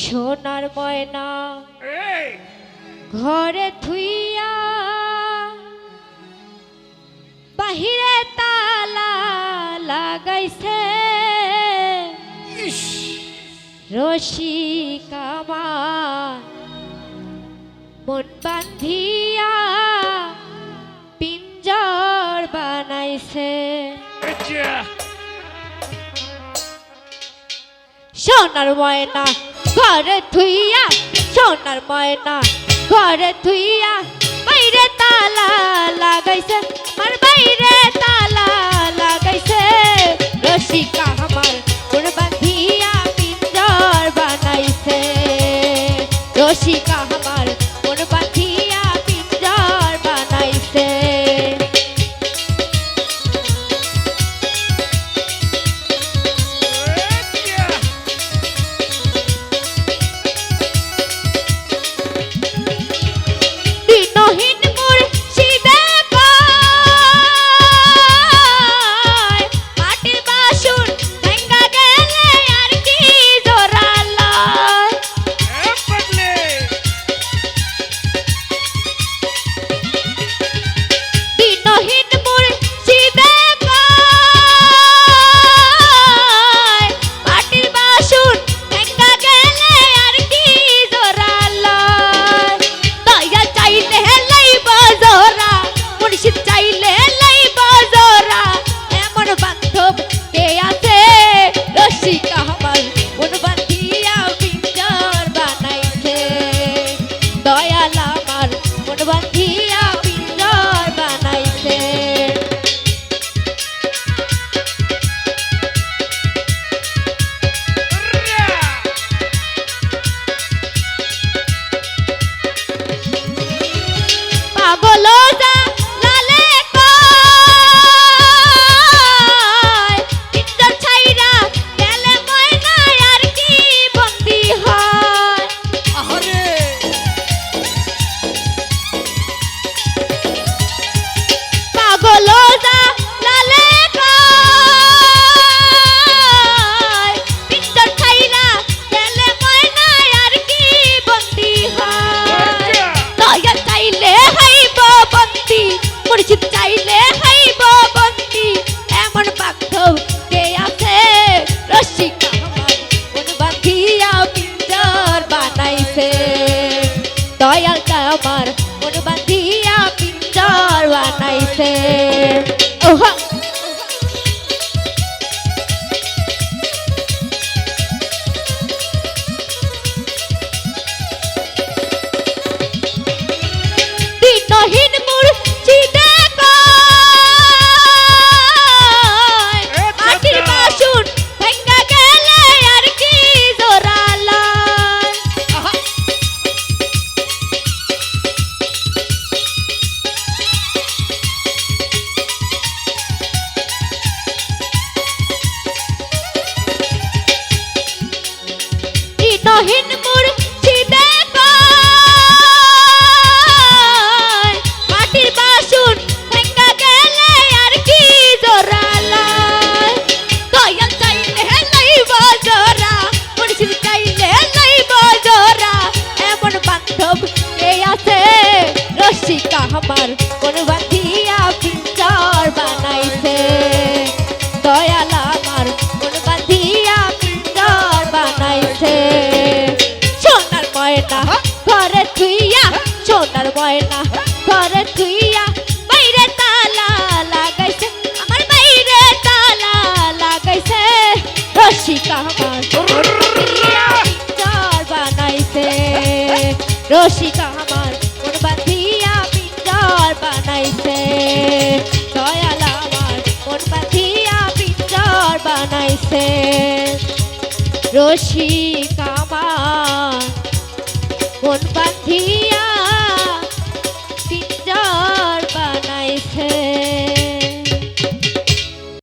সোনার ময়না ঘরে ধুইয়া বাহিরে তালা লাগাইছে। রশি কামার মন বান্ধিয়া পিঞ্জর বানাইছে। আচ্ছা। সোনার ময়না ঘরে ধুইয়া সোনার ময়না ঘরে ধুইয়া দয়াল আমার মন এই আছে রসিকা আমার কোন রসিক আমার মন বাঁধিয়া পিঞ্জর বানাইছে। দয়াল আমার মন বাঁধিয়া পিঞ্জর বানাইছে। রসিক আমার মন বাঁধিয়া